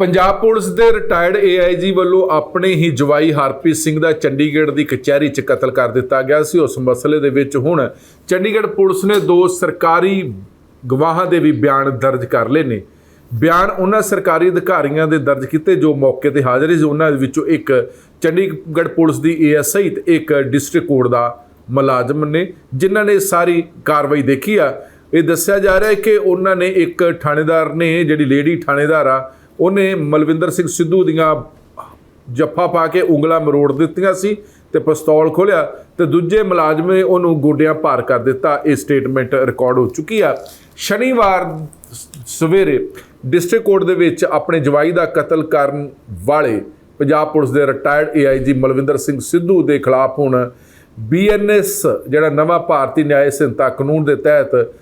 Punjab police ਦੇ retired AIG ਵੱਲੋਂ ਆਪਣੇ ਹੀ ਜਵਾਈ ਹਰਪ੍ਰੀਤ ਸਿੰਘ ਦਾ ਚੰਡੀਗੜ੍ਹ ਦੀ ਕਚਹਿਰੀ 'ਚ ਕਤਲ ਕਰ ਦਿੱਤਾ ਗਿਆ ਸੀ। ਉਸ ਮਸਲੇ ਦੇ ਵਿੱਚ ਹੁਣ ਚੰਡੀਗੜ੍ਹ ਪੁਲਿਸ ਨੇ ਦੋ ਸਰਕਾਰੀ ਗਵਾਹਾਂ ਦੇ ਵੀ ਬਿਆਨ ਦਰਜ ਕਰ ਲਏ ਨੇ। ਬਿਆਨ ਉਹਨਾਂ ਸਰਕਾਰੀ ਅਧਿਕਾਰੀਆਂ ਦੇ ਦਰਜ ਕੀਤੇ ਜੋ ਮੌਕੇ ਤੇ ਹਾਜ਼ਰ ਸੀ। ਉਹਨਾਂ ਦੇ ਵਿੱਚੋਂ ਇੱਕ ਚੰਡੀਗੜ੍ਹ ਪੁਲਿਸ ਦੀ ਏਐਸਆਈ ਤੇ ਇੱਕ ਡਿਸਟ੍ਰਿਕਟ ਕੋਰਟ ਦਾ ਮੁਲਾਜ਼ਮ ਨੇ, ਜਿਨ੍ਹਾਂ ਨੇ ਸਾਰੀ ਕਾਰਵਾਈ ਦੇਖੀ ਆ। ਇਹ ਦੱਸਿਆ ਜਾ ਰਿਹਾ ਹੈ ਕਿ ਉਹਨਾਂ ਨੇ ਇੱਕ ਥਾਣੇਦਾਰ ਨੇ, ਜਿਹੜੀ ਲੇਡੀ ਥਾਣੇਦਾਰ ਆ ਉਹਨੇ ਮਲਵਿੰਦਰ ਸਿੰਘ ਸਿੱਧੂ ਦੀਆਂ ਜੱਫਾ ਪਾ ਕੇ ਉਂਗਲਾਂ ਮਰੋੜ ਦਿੱਤੀਆਂ ਸੀ ਤੇ ਪਿਸਤੌਲ ਖੋਲਿਆ ਤੇ ਦੂਜੇ ਮੁਲਾਜ਼ਮ ਉਹਨੂੰ ਗੋਡਿਆਂ ਭਾਰ ਕਰ ਦਿੱਤਾ। ਇਹ ਸਟੇਟਮੈਂਟ ਰਿਕਾਰਡ ਹੋ ਚੁੱਕੀ ਆ। ਸ਼ਨੀਵਾਰ ਸਵੇਰੇ ਡਿਸਟ੍ਰਿਕਟ ਕੋਰਟ ਦੇ ਵਿੱਚ ਆਪਣੇ ਜਵਾਈ ਦਾ ਕਤਲ ਕਰਨ ਵਾਲੇ ਪੰਜਾਬ ਪੁਲਿਸ ਦੇ ਰਿਟਾਇਰਡ ਏਆਈਜੀ ਮਲਵਿੰਦਰ ਸਿੰਘ ਸਿੱਧੂ ਦੇ ਖਿਲਾਫ ਹੁਣ ਬੀਐਨਐਸ ਜਿਹੜਾ ਨਵਾਂ ਭਾਰਤੀ ਨਿਆਂ ਸੰਹਿਤਾ ਕਾਨੂੰਨ ਦੇ ਤਹਿਤ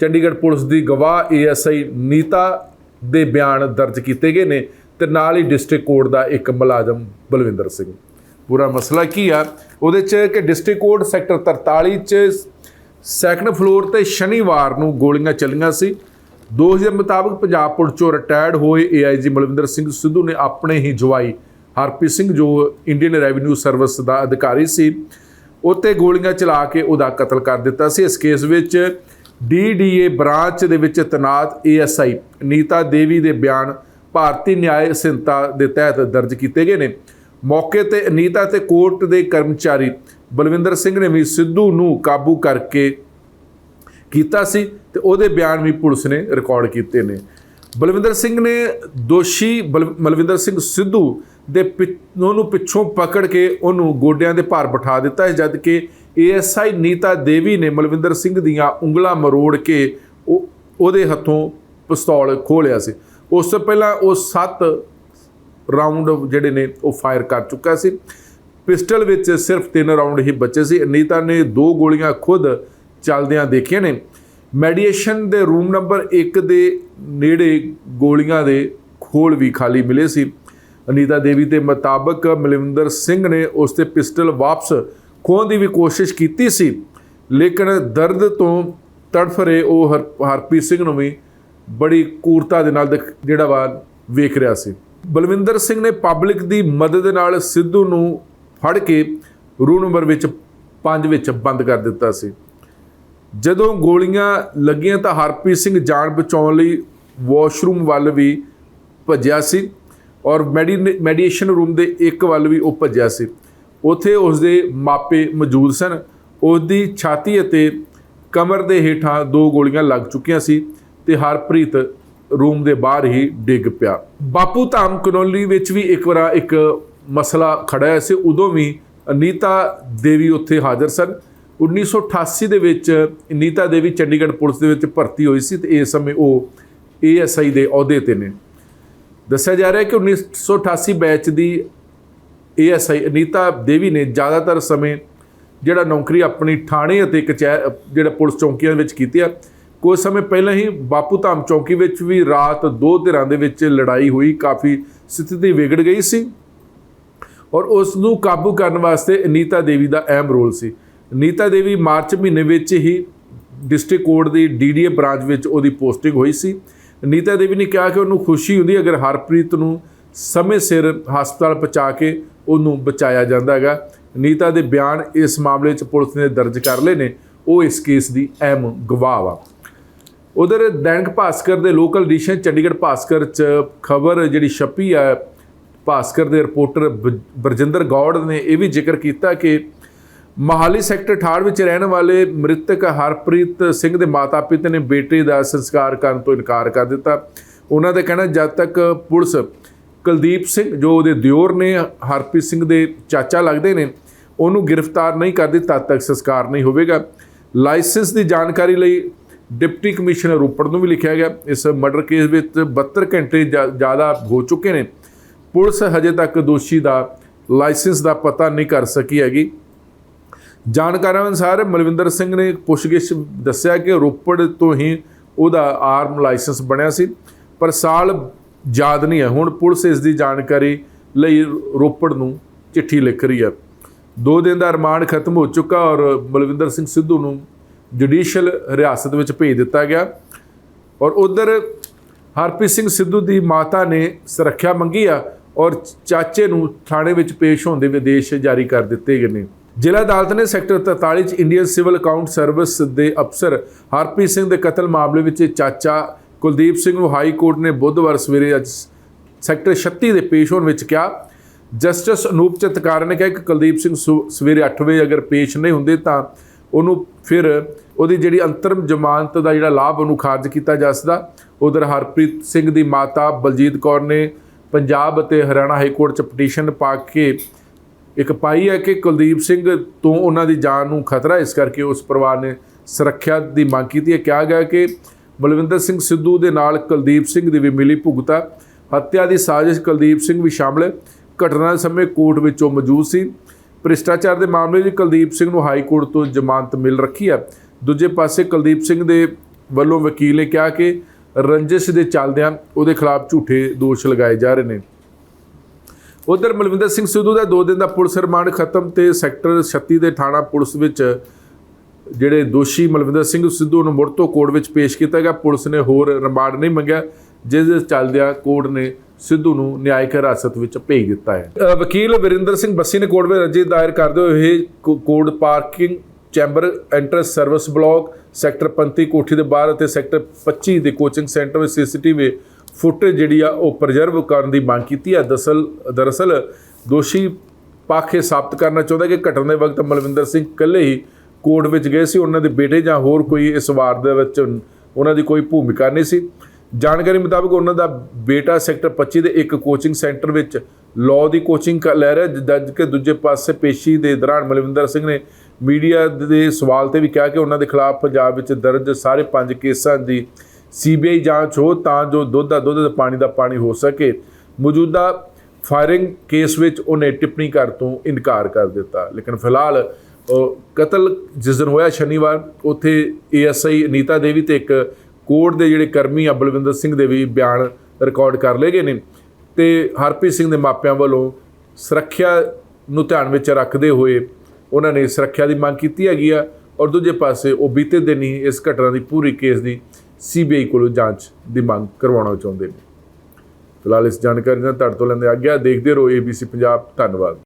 ਚੰਡੀਗੜ੍ਹ ਪੁਲਿਸ ਦੀ ਗਵਾਹ ਏਐਸਆਈ ਨੀਤਾ ਦੇ ਬਿਆਨ ਦਰਜ ਕੀਤੇ ਗਏ ਨੇ ਤੇ ਨਾਲ ਹੀ ਡਿਸਟ੍ਰਿਕਟ ਕੋਰਟ ਦਾ ਇੱਕ ਮੁਲਾਜ਼ਮ ਬਲਵਿੰਦਰ ਸਿੰਘ। ਪੂਰਾ ਮਸਲਾ ਕੀ ਆ? ਉਹਦੇ ਚ ਕਿ ਡਿਸਟ੍ਰਿਕਟ ਕੋਰਟ ਸੈਕਟਰ 43 ਚ ਸੈਕੰਡ ਫਲੋਰ ਤੇ ਸ਼ਨੀਵਾਰ ਨੂੰ ਗੋਲੀਆਂ ਚੱਲੀਆਂ ਸੀ। ਦੋਸ਼ ਦੇ ਮੁਤਾਬਕ ਪੰਜਾਬ ਪੁਲਿਸ ਚੋਂ ਰਿਟਾਇਰਡ ਹੋਏ ਏਆਈਜੀ ਮਲਵਿੰਦਰ ਸਿੰਘ ਸਿੱਧੂ ਨੇ ਆਪਣੇ ਹੀ ਜਵਾਈ ਹਰਪ੍ਰੀਤ ਸਿੰਘ, ਜੋ ਇੰਡੀਅਨ ਰੈਵਨਿਊ ਸਰਵਿਸ ਦਾ ਅਧਿਕਾਰੀ ਸੀ, ਉੱਤੇ ਗੋਲੀਆਂ ਚਲਾ ਕੇ ਉਹਦਾ ਕਤਲ ਕਰ ਦਿੱਤਾ ਸੀ। ਇਸ ਕੇਸ ਵਿੱਚ ਡੀਡੀਏ ਬ੍ਰਾਂਚ ਦੇ ਵਿੱਚ ਤੈਨਾਤ ਏਐਸਆਈ ਨੀਤਾ ਦੇਵੀ ਦੇ ਬਿਆਨ ਭਾਰਤੀ ਨਿਆਂ ਸੰਹਿਤਾ ਦੇ ਤਹਿਤ ਦਰਜ ਕੀਤੇ ਗਏ ਨੇ। ਮੌਕੇ ਤੇ ਅਨੀਤਾ ਤੇ ਕੋਰਟ ਦੇ ਕਰਮਚਾਰੀ ਬਲਵਿੰਦਰ ਸਿੰਘ ਨੇ ਵੀ ਸਿੱਧੂ ਨੂੰ ਕਾਬੂ ਕਰਕੇ ਕੀਤਾ ਸੀ ਤੇ ਉਹਦੇ ਬਿਆਨ ਵੀ ਪੁਲਿਸ ਨੇ ਰਿਕਾਰਡ ਕੀਤੇ ਨੇ। ਬਲਵਿੰਦਰ ਸਿੰਘ ਨੇ ਦੋਸ਼ੀ ਬਲ- ਮਲਵਿੰਦਰ ਸਿੰਘ ਸਿੱਧੂ ਦੇ ਪਿ- ਉਹਨੂੰ ਪਿੱਛੋਂ ਪਕੜ ਕੇ ਉਹਨੂੰ ਗੋਡਿਆਂ ਦੇ ਭਾਰ ਬਿਠਾ ਦਿੱਤਾ ਹੈ ਜਦ ਕਿ ਏਐਸਆਈ ਨੀਤਾ ਦੇਵੀ ਨੇ ਮਲਵਿੰਦਰ ਸਿੰਘ ਦੀਆਂ ਉਂਗਲਾਂ ਮਰੋੜ ਕੇ ਉਹ, ਉਹਦੇ ਹੱਥੋਂ ਪਿਸਤੌਲ ਖੋਲਿਆ ਸੀ। ਉਸ ਤੋਂ ਪਹਿਲਾਂ ਉਹ 7 ਰਾਉਂਡ ਜਿਹੜੇ ਨੇ, ਉਹ ਫਾਇਰ ਕਰ ਚੁੱਕਾ ਸੀ। ਪਿਸਟਲ ਵਿੱਚ ਸਿਰਫ 3 ਰਾਉਂਡ ਹੀ ਬਚੇ ਸੀ। ਅਨੀਤਾ ਨੇ ਦੋ ਗੋਲੀਆਂ ਖੁਦ ਚੱਲਦਿਆਂ ਦੇਖੀਆਂ ਨੇ। ਮੈਡੀਏਸ਼ਨ ਦੇ ਰੂਮ ਨੰਬਰ 1 ਦੇ ਨੇੜੇ ਗੋਲੀਆਂ ਦੇ ਖੋਲ ਵੀ ਖਾਲੀ ਮਿਲੇ ਸੀ। ਅਨੀਤਾ ਦੇਵੀ ਦੇ ਮੁਤਾਬਕ ਮਲਵਿੰਦਰ ਸਿੰਘ ਨੇ ਉਸ ਤੇ ਪਿਸਟਲ ਵਾਪਸ ਖੋਹਣ ਦੀ ਵੀ ਕੋਸ਼ਿਸ਼ ਕੀਤੀ ਸੀ, ਲੇਕਿਨ ਦਰਦ ਤੋਂ ਤੜਫ ਰਹੇ ਉਹ ਹਰ- ਹਰਪ੍ਰੀਤ ਸਿੰਘ ਨੂੰ ਵੀ ਬੜੀ ਕੂਰਤਾ ਦੇ ਨਾਲ ਦਿਖ- ਜਿਹੜਾ ਵਾ ਵੇਖ ਰਿਹਾ ਸੀ। ਬਲਵਿੰਦਰ ਸਿੰਘ ਨੇ ਪਬਲਿਕ ਦੀ ਮਦਦ ਨਾਲ ਸਿੱਧੂ ਨੂੰ ਫੜ ਕੇ ਰੂਮ ਨੰਬਰ ਵਿੱਚ 5 ਵਿੱਚ ਬੰਦ ਕਰ ਦਿੱਤਾ ਸੀ। ਜਦੋਂ ਗੋਲੀਆਂ ਲੱਗੀਆਂ ਤਾਂ ਹਰਪ੍ਰੀਤ ਸਿੰਘ ਜਾਨ ਬਚਾਉਣ ਲਈ ਵਾਸ਼ਰੂਮ ਵੱਲ ਵੀ ਭੱਜਿਆ ਸੀ ਔਰ ਮੈਡੀ ਮੈਡੀਏਸ਼ਨ ਰੂਮ ਦੇ ਇੱਕ ਵੱਲ ਵੀ ਉਹ ਭੱਜਿਆ ਸੀ। ਉੱਥੇ ਉਸ ਦੇ ਮਾਪੇ ਮੌਜੂਦ ਸਨ। ਉਸ ਦੀ ਛਾਤੀ ਅਤੇ ਕਮਰ ਦੇ ਹੇਠਾਂ ਦੋ ਗੋਲੀਆਂ ਲੱਗ ਚੁੱਕੀਆਂ ਸੀ ਤੇ ਹਰਪ੍ਰੀਤ ਰੂਮ ਦੇ ਬਾਹਰ ਹੀ ਡਿੱਗ ਪਿਆ। ਬਾਪੂ ਧਾਮ ਕਨੋਲੀ ਵਿੱਚ ਵੀ ਇੱਕ ਵਾਰ ਇੱਕ ਮਸਲਾ ਖੜਾ ਹੋਇਆ ਸੀ। ਉਦੋਂ ਵੀ ਅਨੀਤਾ ਦੇਵੀ ਉੱਥੇ ਹਾਜ਼ਰ ਸਨ। 1988 ਦੇ ਵਿੱਚ ਅਨੀਤਾ ਦੇਵੀ ਚੰਡੀਗੜ੍ਹ ਪੁਲਿਸ ਦੇ ਵਿੱਚ ਭਰਤੀ ਹੋਈ ਸੀ ਤੇ ਇਸ ਸਮੇਂ ਉਹ ਏਐਸਆਈ ਦੇ ਅਹੁਦੇ ਤੇ ਨੇ। ਦੱਸਿਆ ਜਾ ਰਿਹਾ ਹੈ ਕਿ 1988 ਬੈਚ ਦੀ ਏਐਸਆਈ ਅਨੀਤਾ ਦੇਵੀ ਨੇ ਜ਼ਿਆਦਾਤਰ ਸਮੇਂ ਜਿਹੜਾ ਨੌਕਰੀ ਆਪਣੀ ਥਾਣੇ ਅਤੇ ਕਚਹਿ, ਜਿਹੜਾ ਪੁਲਿਸ ਚੌਂਕੀਆਂ ਵਿੱਚ ਕੀਤੀ ਆ, ਕੁਝ ਸਮੇਂ ਪਹਿਲਾਂ ਹੀ ਬਾਪੂ ਧਾਮ ਚੌਂਕੀ ਵਿੱਚ ਵੀ ਰਾਤ ਦੋ ਧਿਰਾਂ ਦੇ ਵਿੱਚ ਲੜਾਈ ਹੋਈ, ਕਾਫੀ ਸਥਿਤੀ ਵਿਗੜ ਗਈ ਸੀ ਔਰ ਉਸ ਨੂੰ ਕਾਬੂ ਕਰਨ ਵਾਸਤੇ ਅਨੀਤਾ ਦੇਵੀ ਦਾ ਅਹਿਮ ਰੋਲ ਸੀ। ਅਨੀਤਾ ਦੇਵੀ ਮਾਰਚ ਮਹੀਨੇ ਵਿੱਚ ਹੀ ਡਿਸਟ੍ਰਿਕਟ ਕੋਰਟ ਦੀ ਡੀਡੀਏ ਬ੍ਰਾਂਚ ਵਿੱਚ ਉਹਦੀ ਪੋਸਟਿੰਗ ਹੋਈ ਸੀ। ਅਨੀਤਾ ਦੇਵੀ ਨੇ ਕਿਹਾ ਕਿ ਉਹਨੂੰ ਖੁਸ਼ੀ ਹੁੰਦੀ ਅਗਰ ਹਰਪ੍ਰੀਤ ਨੂੰ ਸਮੇਂ ਸਿਰ ਹਸਪਤਾਲ ਪਹੁੰਚਾ ਕੇ ਉਹਨੂੰ ਬਚਾਇਆ ਜਾਂਦਾ ਹੈਗਾ। ਨੀਤਾ ਦੇ ਬਿਆਨ ਇਸ ਮਾਮਲੇ 'ਚ ਪੁਲਿਸ ਨੇ ਦਰਜ ਕਰ ਲਏ ਨੇ। ਉਹ ਇਸ ਕੇਸ ਦੀ ਅਹਿਮ ਗਵਾਹ ਵਾ ਉਧਰ ਦੈਨਿਕ ਭਾਸਕਰ ਦੇ ਲੋਕਲ ਐਡੀਸ਼ਨ ਚੰਡੀਗੜ੍ਹ ਭਾਸਕਰ 'ਚ ਖਬਰ ਜਿਹੜੀ ਛਪੀ ਆ, ਭਾਸਕਰ ਦੇ ਰਿਪੋਰਟਰ ਬ- ਬਰਜਿੰਦਰ ਗੌੜ ਨੇ ਇਹ ਵੀ ਜ਼ਿਕਰ ਕੀਤਾ ਕਿ ਮਹਾਲੀ ਸੈਕਟਰ 68 ਵਿੱਚ ਰਹਿਣ ਵਾਲੇ ਮ੍ਰਿਤਕ ਹਰਪ੍ਰੀਤ ਸਿੰਘ ਦੇ ਮਾਤਾ-ਪਿਤਾ ਨੇ ਬੇਟੇ ਦਾ ਸੰਸਕਾਰ ਕਰਨ ਤੋਂ ਇਨਕਾਰ ਕਰ ਦਿੱਤਾ। ਉਹਨਾਂ ਦਾ ਕਹਿਣਾ, ਜਦ ਤੱਕ ਪੁਲਿਸ ਕੁਲਦੀਪ ਸਿੰਘ, ਜੋ ਉਹਦੇ ਦਿਓਰ ਨੇ, ਹਰਪ੍ਰੀਤ ਸਿੰਘ ਦੇ ਚਾਚਾ ਲੱਗਦੇ ਨੇ, ਉਹਨੂੰ ਗ੍ਰਿਫਤਾਰ ਨਹੀਂ ਕਰਦੇ ਤਦ ਤੱਕ ਸੰਸਕਾਰ ਨਹੀਂ ਹੋਵੇਗਾ। ਲਾਇਸੈਂਸ ਦੀ ਜਾਣਕਾਰੀ ਲਈ ਡਿਪਟੀ ਕਮਿਸ਼ਨਰ ਰੋਪੜ ਨੂੰ ਵੀ ਲਿਖਿਆ ਗਿਆ। ਇਸ ਮਰਡਰ ਕੇਸ ਵਿੱਚ 72 ਘੰਟੇ ਜ਼ਿਆ- ਜ਼ਿਆਦਾ ਹੋ ਚੁੱਕੇ ਨੇ। ਪੁਲਿਸ ਹਜੇ ਤੱਕ ਦੋਸ਼ੀ ਦਾ ਲਾਇਸੈਂਸ ਦਾ ਪਤਾ ਨਹੀਂ ਕਰ ਸਕੀ ਹੈਗੀ। ਜਾਣਕਾਰਾਂ ਅਨੁਸਾਰ ਮਲਵਿੰਦਰ ਸਿੰਘ ਨੇ ਪੁੱਛਗਿੱਛ ਦੱਸਿਆ ਕਿ ਰੋਪੜ ਤੋਂ ਹੀ ਉਹਦਾ ਆਰਮ ਲਾਇਸੈਂਸ ਬਣਿਆ ਸੀ। ਪਰ ਸਾਲ ਯਾਦ ਨਹੀਂ ਹੈ। ਹੁਣ ਪੁਲਿਸ ਇਸ ਦੀ ਜਾਣਕਾਰੀ ਲਈ ਰੋਪੜ ਨੂੰ ਚਿੱਠੀ ਲਿਖ ਰਹੀ ਹੈ। ਦੋ ਦਿਨ ਦਾ ਰਿਮਾਂਡ ਖਤਮ ਹੋ ਚੁੱਕਾ ਔਰ ਬਲਵਿੰਦਰ ਸਿੰਘ ਸਿੱਧੂ ਨੂੰ ਜੁਡੀਸ਼ੀਅਲ ਹਿਰਾਸਤ ਵਿੱਚ ਭੇਜ ਦਿੱਤਾ ਗਿਆ। ਔਰ ਉਧਰ ਹਰਪ੍ਰੀਤ ਸਿੰਘ ਸਿੱਧੂ ਦੀ ਮਾਤਾ ਨੇ ਸੁਰੱਖਿਆ ਮੰਗੀ ਆ ਔਰ ਚਾਚੇ ਨੂੰ ਥਾਣੇ ਵਿੱਚ ਪੇਸ਼ ਹੋਣ ਦੇ ਵਿਦੇਸ਼ ਜਾਰੀ ਕਰ ਦਿੱਤੇ ਗਏ ਨੇ। ਜ਼ਿਲ੍ਹਾ ਅਦਾਲਤ ਨੇ ਸੈਕਟਰ 43 ਚ ਇੰਡੀਅਨ ਸਿਵਲ ਅਕਾਊਂਟ ਸਰਵਿਸ ਦੇ ਅਫਸਰ ਹਰਪ੍ਰੀਤ ਸਿੰਘ ਦੇ ਕਤਲ ਮਾਮਲੇ ਵਿੱਚ ਚਾਚਾ ਕੁਲਦੀਪ ਸਿੰਘ ਨੂੰ ਹਾਈ ਕੋਰਟ ਨੇ ਬੁੱਧਵਾਰ ਸਵੇਰੇ ਅੱਜ ਸੈਕਟਰ 36 ਦੇ ਪੇਸ਼ ਹੋਣ ਵਿੱਚ ਕਿਹਾ। ਜਸਟਿਸ ਅਨੂਪ ਚਤਕਾਰ ਨੇ ਕਿਹਾ ਕਿ ਕੁਲਦੀਪ ਸਿੰਘ ਸਵੇਰੇ 8 ਵਜੇ ਅਗਰ ਪੇਸ਼ ਨਹੀਂ ਹੁੰਦੇ ਤਾਂ ਉਹਨੂੰ ਫਿਰ ਉਹਦੀ ਜਿਹੜੀ ਅੰਤਰਮ ਜ਼ਮਾਨਤ ਦਾ ਜਿਹੜਾ ਲਾਭ ਉਹਨੂੰ ਖਾਰਜ ਕੀਤਾ ਜਾ ਸਕਦਾ। ਉਧਰ ਹਰਪ੍ਰੀਤ ਸਿੰਘ ਦੀ ਮਾਤਾ ਬਲਜੀਤ ਕੌਰ ਨੇ ਪੰਜਾਬ ਅਤੇ ਹਰਿਆਣਾ ਹਾਈ ਕੋਰਟ 'ਚ ਪਟੀਸ਼ਨ ਪਾ ਕੇ ਇੱਕ ਪਾਈ ਹੈ ਕਿ ਕੁਲਦੀਪ ਸਿੰਘ ਤੋਂ ਉਹਨਾਂ ਦੀ ਜਾਨ ਨੂੰ ਖਤਰਾ ਇਸ ਕਰਕੇ ਉਸ ਪਰਿਵਾਰ ਨੇ ਸੁਰੱਖਿਆ ਦੀ ਮੰਗ ਕੀਤੀ ਹੈ। ਕਿਹਾ ਗਿਆ ਕਿ ਬਲਵਿੰਦਰ ਸਿੰਘ ਸਿੱਧੂ ਦੇ ਨਾਲ ਕੁਲਦੀਪ ਸਿੰਘ ਦੀ ਵੀ ਮਿਲੀ ਭੁਗਤਾ। ਹੱਤਿਆ ਦੀ ਸਾਜ਼ਿਸ਼ ਕੁਲਦੀਪ ਸਿੰਘ ਵੀ ਸ਼ਾਮਲ। ਹੈ ਘਟਨਾ ਸਮੇਂ ਕੋਰਟ ਵਿੱਚੋਂ ਮੌਜੂਦ ਸੀ। ਭ੍ਰਿਸ਼ਟਾਚਾਰ ਦੇ ਮਾਮਲੇ ਵਿੱਚ ਕੁਲਦੀਪ ਸਿੰਘ ਨੂੰ ਹਾਈ ਕੋਰਟ ਤੋਂ ਜ਼ਮਾਨਤ ਮਿਲ ਰੱਖੀ ਹੈ। ਦੂਜੇ ਪਾਸੇ ਕੁਲਦੀਪ ਸਿੰਘ ਦੇ ਵੱਲੋਂ ਵਕੀਲ ਨੇ ਕਿਹਾ ਕਿ ਰੰਜਿਸ਼ ਦੇ ਚੱਲਦਿਆਂ ਉਹਦੇ ਖਿਲਾਫ ਝੂਠੇ ਦੋਸ਼ ਲਗਾਏ ਜਾ ਰਹੇ ਨੇ। ਉਧਰ ਮਲਵਿੰਦਰ ਸਿੰਘ ਸਿੱਧੂ ਦਾ 2 ਦਿਨ ਦਾ ਪੁਲਿਸ ਰਿਮਾਂਡ ਖਤਮ ਤੇ ਸੈਕਟਰ 36 ਦੇ ਥਾਣਾ ਪੁਲਿਸ ਵਿੱਚ ਜਿਹੜੇ ਦੋਸ਼ੀ ਮਲਵਿੰਦਰ ਸਿੰਘ ਸਿੱਧੂ ਨੂੰ ਮੁੜ ਤੋਂ ਕੋਰਟ ਵਿੱਚ ਪੇਸ਼ ਕੀਤਾ ਗਿਆ, ਪੁਲਿਸ ਨੇ ਹੋਰ ਰਿਮਾਂਡ ਨਹੀਂ ਮੰਗਿਆ, ਜਿਸ ਦੇ ਚੱਲਦਿਆਂ ਕੋਰਟ ਨੇ ਸਿੱਧੂ ਨੂੰ ਨਿਆਇਕ ਹਿਰਾਸਤ ਵਿੱਚ ਭੇਜ ਦਿੱਤਾ ਹੈ। ਵਕੀਲ ਵਰਿੰਦਰ ਸਿੰਘ ਬੱਸੀ ਨੇ ਕੋਰਟ ਵਿੱਚ ਅਰਜੀ ਦਾਇਰ ਕਰਦੇ ਹੋਏ ਕੋ- court parking chamber entrance service block sector 35 ਕੋਠੀ ਦੇ ਬਾਹਰ ਅਤੇ ਸੈਕਟਰ 25 ਦੇ ਕੋਚਿੰਗ ਸੈਂਟਰ ਵਿੱਚ ਸੀਸੀਟੀਵੀ ਫੁਟੇਜ ਜਿਹੜੀ ਆ ਉਹ ਪ੍ਰਜਰਵ ਕਰਨ ਦੀ ਮੰਗ ਕੀਤੀ ਹੈ। ਦਰਅਸਲ ਦਰਅਸਲ ਦੋਸ਼ੀ ਪੱਖ ਇਹ ਸਾਬਤ ਕਰਨਾ ਚਾਹੁੰਦਾ ਕਿ ਘਟਨਾ ਦੇ ਵਕਤ ਮਲਵਿੰਦਰ ਸਿੰਘ ਇਕੱਲੇ ਹੀ ਕੋਰਟ ਵਿੱਚ ਗਏ ਸੀ, ਉਹਨਾਂ ਦੇ ਬੇਟੇ ਜਾਂ ਹੋਰ ਕੋਈ ਇਸ ਵਾਰ ਦੇ ਵਿੱਚ ਉਹਨਾਂ ਦੀ ਕੋਈ ਭੂਮਿਕਾ ਨਹੀਂ ਸੀ। ਜਾਣਕਾਰੀ ਮੁਤਾਬਕ ਉਹਨਾਂ ਦਾ ਬੇਟਾ ਸੈਕਟਰ 25 ਦੇ ਇੱਕ ਕੋਚਿੰਗ ਸੈਂਟਰ ਵਿੱਚ ਲਾਅ ਦੀ ਕੋਚਿੰਗ ਕਰ ਲੈ ਰਿਹਾ, ਜਦ ਕਿ ਦੂਜੇ ਪਾਸੇ ਪੇਸ਼ੀ ਦੇ ਦੌਰਾਨ ਮਲਵਿੰਦਰ ਸਿੰਘ ਨੇ ਮੀਡੀਆ ਦੇ ਸਵਾਲ ਤੇ ਵੀ ਕਿਹਾ ਕਿ ਉਹਨਾਂ ਦੇ ਖਿਲਾਫ ਪੰਜਾਬ ਵਿੱਚ ਦਰਜ ਸਾਰੇ ਪੰਜ ਕੇਸਾਂ ਦੀ ਸੀਬੀਆਈ ਜਾਂਚ ਹੋ ਤਾਂ ਜੋ ਦੁੱਧ ਦਾ ਦੁੱਧ ਤੇ ਪਾਣੀ ਦਾ ਪਾਣੀ ਹੋ ਸਕੇ। ਮੌਜੂਦਾ ਫਾਇਰਿੰਗ ਕੇਸ ਵਿੱਚ ਉਹਨੇ ਟਿੱਪਣੀ ਕਰ ਤੋਂ ਇਨਕਾਰ ਕਰ ਦਿੱਤਾ। ਲੇਕਿਨ ਫਿਲਹਾਲ ਕਤਲ ਜਿਸ ਦਿਨ ਹੋਇਆ ਸ਼ਨੀਵਾਰ, ਉੱਥੇ ਏਐਸਆਈ ਅਨੀਤਾ ਦੇਵੀ ਤੇ ਇੱਕ ਕੋਰਟ ਦੇ ਜਿਹੜੇ ਕਰਮੀ ਆ ਬਲਵਿੰਦਰ ਸਿੰਘ ਦੇ ਵੀ ਬਿਆਨ ਰਿਕਾਰਡ ਕਰ ਲਏ ਗਏ ਨੇ ਤੇ ਹਰਪ੍ਰੀਤ ਸਿੰਘ ਦੇ ਮਾਪਿਆਂ ਵੱਲੋਂ ਸੁਰੱਖਿਆ ਨੂੰ ਧਿਆਨ ਵਿੱਚ ਰੱਖਦੇ ਹੋਏ ਉਹਨਾਂ ਨੇ ਸੁਰੱਖਿਆ ਦੀ ਮੰਗ ਕੀਤੀ ਹੈਗੀ ਆ ਔਰ ਦੂਜੇ ਪਾਸੇ ਉਹ ਬੀਤੇ ਦਿਨ ਹੀ ਇਸ ਘਟਨਾ ਦੀ ਪੂਰੀ ਕੇਸ ਦੀ ਸੀਬੀਆਈ ਕੋਲੋਂ ਜਾਂਚ ਦੀ ਮੰਗ ਕਰਵਾਉਣਾ ਚਾਹੁੰਦੇ ਨੇ। ਫਿਲਹਾਲ ਇਸ ਜਾਣਕਾਰੀ ਨਾਲ ਤੁਹਾਡੇ ਤੋਂ ਲੈਂਦੇ ਆਗਿਆ ਦੇਖਦੇ ਰਹੋ ਏਬੀਸੀ ਪੰਜਾਬ। ਧੰਨਵਾਦ।